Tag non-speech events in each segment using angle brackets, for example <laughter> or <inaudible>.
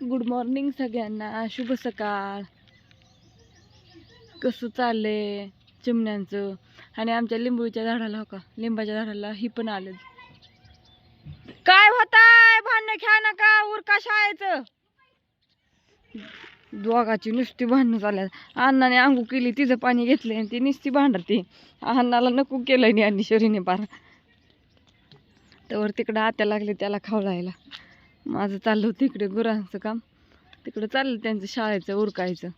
Good morning सगळ्यांना. शुभ सकाळ. कसं चाललंय चिमण्यांचं? आणि आमच्या लिंबूच्या झाडाला हो का? लिंबाच्या झाडाला ही पण आलं काय होताय? भांडणं खेळ नका. उरका शाळेचं. दोघाची नुसती भांडणं चालल्यात अण्णाने आंघू केली तिचं पाणी घेतलं आणि ती नुसती भांडते. अण्णाला नको केलं नाही आणि शरीने पार. तर तिकडं आत्या लागले त्याला खावळायला माझं चाललं होतं इकडे गुरांचं काम. तिकडं चाललं त्यांचं शाळेचं उरकायचं.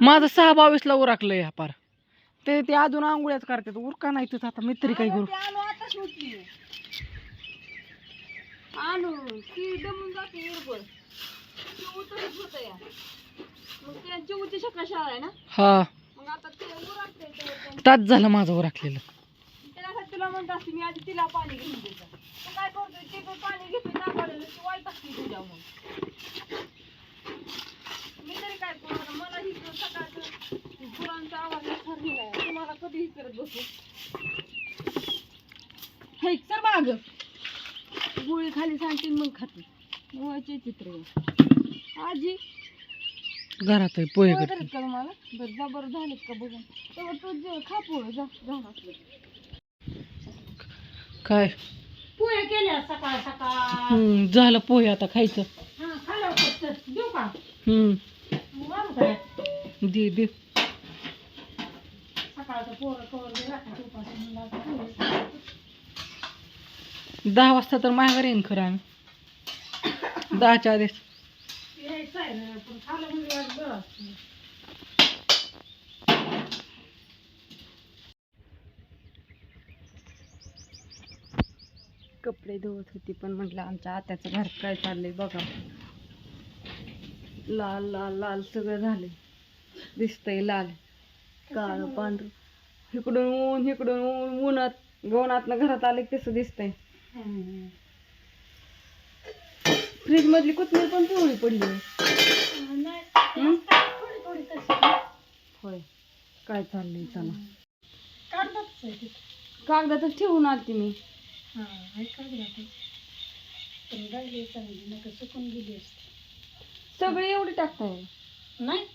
माझं सहा बावीसला उरकलंय हा पार. ते ते अजून आंघोळ्याच करतात. उरका नाही तर आता मी तरी काय करू? हा. तास झालं माझं त्यासाठी तुला म्हणत असते मी आधी तिला पाणी घेऊन देतो. तू काय करतोय? ते पण पाणी घेतलं दाखवलेलं ती वाईट असते तुझ्या मग मी तरी काय करणार? मला ही सकाळचं गुरांचा आवाज ठरलेला आहे तुम्हाला कधी करत बसू? हे सर माग. गोळी खाली सांगते मग खाते. चित्र. आजी घरात आहे पोहे करते. का तुम्हाला? बरं जा बरं झालेत का बघून. तेव्हा तू जे खा पोहे जा जाऊन असलं काय? पोहे केल्या सकाळ सकाळ. हम्म, झालं पोहे आता खायचं. हा देऊ का? हम्म. मग आणू काय? दे दे. सकाळचं पोरं कवर गेला का उपाशी म्हणलं आता पोहे. दहा वाजता तर माघार येईन खरं आम्ही. दहाच्या आधीच. आहे ना, पण म्हणजे. कपडे धुवत होती पण म्हटलं आमच्या आत्याचं घर काय चाललंय बघा. लाल लाल लाल सगळं झालंय. दिसतंय लाल. काळ पांढरं. इकडून ऊन इकडून ऊन. उन्हात गवणातनं घरात आले कसं दिसतंय. फ्रीज मधली कोथमीर पण पिवळी पडली? होय. काय चाललंय? चला. कागदातच ठेवून आलती मी. सगळे एवढी टाकताय? नाही?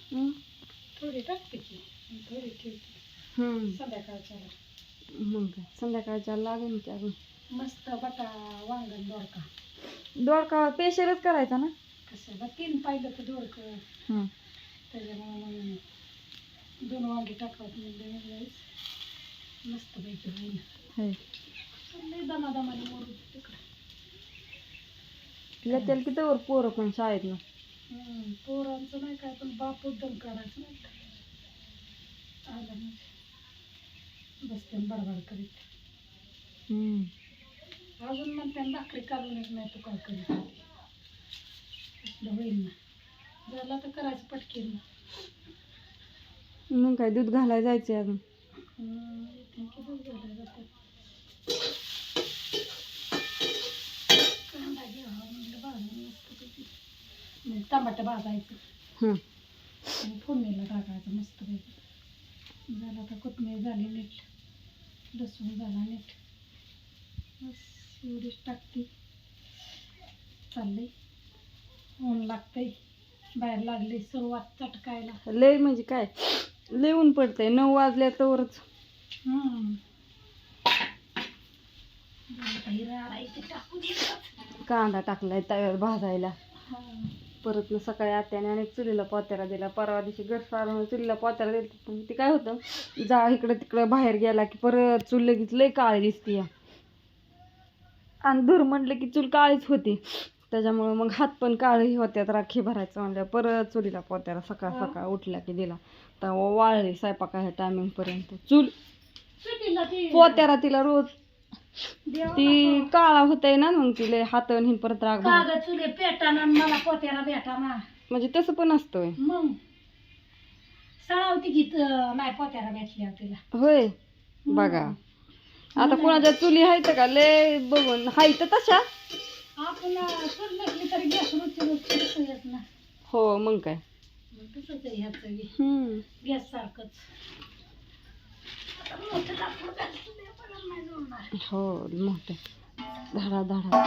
थोडी टाकते की. थोडी ठेवते. संध्याकाळच्या मग काय? संध्याकाळच्या लागेल की अजून. मस्त बटा वांगण दोडका. दोडका पेशलच करायचा ना? कशाला? तीन पाहिलं तर दोडक हं. त्याच्यामुळे मग दोन वांगे टाकावत म्हणजे मस्त पैकी होईल होय. दमादमाने मोरू तिकडं. तिला त्याला किती वर पोरं पण शाळेत ना? हम्म, पोरांचं नाही काय पण बाप उद्यम करायचं नाही का? आलं म्हणजे. बसते बडबड करीत. अजून मग त्यांना भाकरी काढूनच नाही तू काय करीत? असलं होईल ना. झालं तर करायचं पटकीन. मग काय दूध घालायला जायचंय अजून? कांदा घ्यावा म्हणलं भाजून मस्तपैकी मग टमाटर भाजायचं. हं. आणि फोडणीला टाकायचं मस्तपैकी झालं आता कोथमीर झाली नीट. लसूण झाला नीट. बस एवढीच टाकते. चाललंय. ऊन लागतंय. बाहेर लागली सुरुवात चटकायला. लय म्हणजे काय? लय ऊन पडतंय. नऊ वाजल्या तरच. कांदा टाकलाय तव्यावर भाजायला. परत सकाळी आत्याने आणि चुलीला पोत्याला दिला. परवा दिवशी घर सारून चुलीला पोत्याला दिलं. पण ते काय होतं? जा इकडं तिकडं बाहेर गेला की परत चूल लगेच लय काळी दिसते आणि धूर म्हटलं की चूल काळीच होती. त्याच्यामुळं मग हात पण काळे होत्यात राखी भरायचं म्हणलं परत चुलीला पोत्याला सकाळ सकाळ उठल्या की दिला. तेव्हा वाळले स्वयंपाकाच्या टायमिंगपर्यंत. चूल पोत्याला तिला रोज ती काळा होतंय ना मग तिला हात आणि परत राग चुले पेटाना आणि मला पोत्याला भेटाना. म्हणजे तसं पण असतंय. मग? सळावती गीत नाही पोत्याला भेटल्या तिला. होय? बघा. आता कोणाच्या चुली आहेत का? लय बघून. हायत तशा. आपण चूल नसली तरी गॅस रोजची रोजची कसं येत ना हो मग काय? मग तसंच आहे ह्याचं हम्म. गॅस सारखंच. मोठं लाकूड हो मोठे. धाडा धाडा.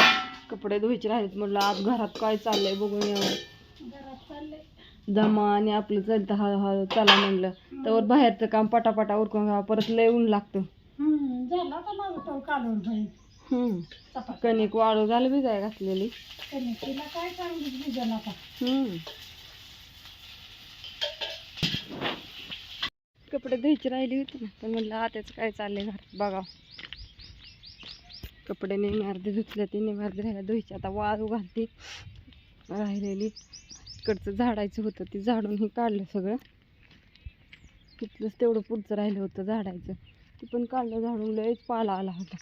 कपडे धुवायचे राहिलेत म्हटलं आज घरात काय चाललंय बघून यावं घरात चाललंय. जमा आणि आपलं चालतं हळूहळू चला म्हणलं. तर बाहेरचं काम पटापटा उरकून घ्यावं परत लय ऊन लागतं. हम्म, झालं आता माझं तो होईल हम्म. कणिक वाळू झालं बी काय घातलेली. त्याने तिला काय चांगली भिजल आता? हम्म. कपडे धुवायची राहिली होती ना पण म्हणलं आत्याचं काय चाललंय घरात बघावं. कपडे नेहमी अर्धे धुतले ते नेहमी अर्धे राहिले धुवायचे आता वाळू घालते. राहिलेली. इकडचं झाडायचं होतं ते झाडून हे काढलं सगळं. तिथलंच तेवढं पुढचं राहिलं होतं झाडायचं. ते पण काढलं झाडून लयच पाला आला होता.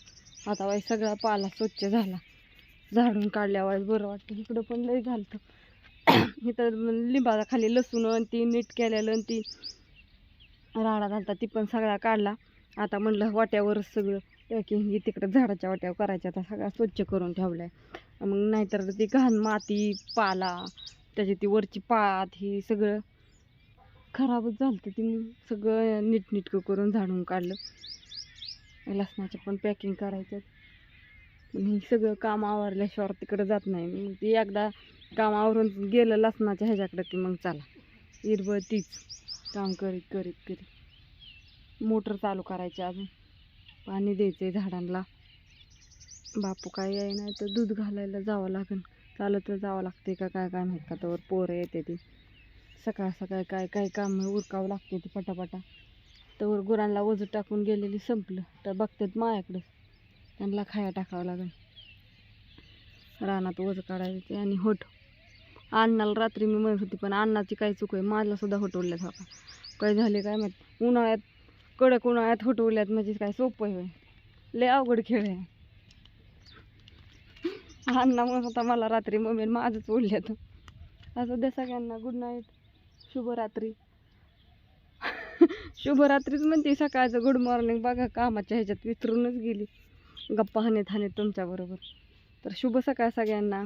आता वाई सगळा पाला स्वच्छ झाला. झाडून काढल्यावर बरं वाटतं. इकडं पण लय घालतं <coughs> इथं लिंबाचा खाली लसूण आणि ती नीट केलेलं आणि ती राडा घालता ती पण सगळा काढला. आता म्हणलं वाट्यावरच सगळं पॅकिंग तिकडं झाडाच्या वाट्यावर करायचं आता सगळा स्वच्छ करून ठेवलाय. मग नाहीतर ती घाण माती पाला त्याची ती वरची पात ही सगळं खराबच झालं ती मग सगळं नीटनीटकं करून झाडून काढलं. लसणाचं पण पॅकिंग करायचं पण हे सगळं काम आवरल्याशिवाय तिकडं जात नाही. मग ती एकदा काम आवरून गेलं लसणाच्या ह्याच्याकडं की मग चला. इरबळ तीच काम करीत करीत करीत. मोटर चालू करायची अजून. पाणी द्यायचं झाडांना. बापू काय याय नाही तर दूध घालायला जावं लागेल. चालत जावं लागते का काय काय माहीत. का तर पोरं येते ती. सकाळ सकाळ काय काय काम उरकावं लागते ती पटापटा. तर गुरांना वजू टाकून गेलेली संपलं. तर बघतात मायाकडं. त्यांना खाया टाकावं लागेल. रानात वज काढायचे आणि होट. अण्णाला रात्री मी म्हणत होती पण अण्णाची काय चूक आहे? माझ्या सुद्धा होटवल्यात हो काय झाले? काय माहीत? उन्हाळ्यात कडक उन्हाळ्यात होटवल्यात म्हणजे काय सोपं आहे लय अवघड खेळ आहे. अण्णा म्हणत होता मला रात्री मम्मी माझंच ओढल्यात असं द्या सगळ्यांना गुड नाईट शुभरात्री. शुभरात्रीच म्हणते सकाळचं गुड मॉर्निंग बघा कामाच्या ह्याच्यात विसरूनच गेली. गप्पा हाणीत हाणीत तुमच्याबरोबर तर शुभ सकाळ सगळ्यांना.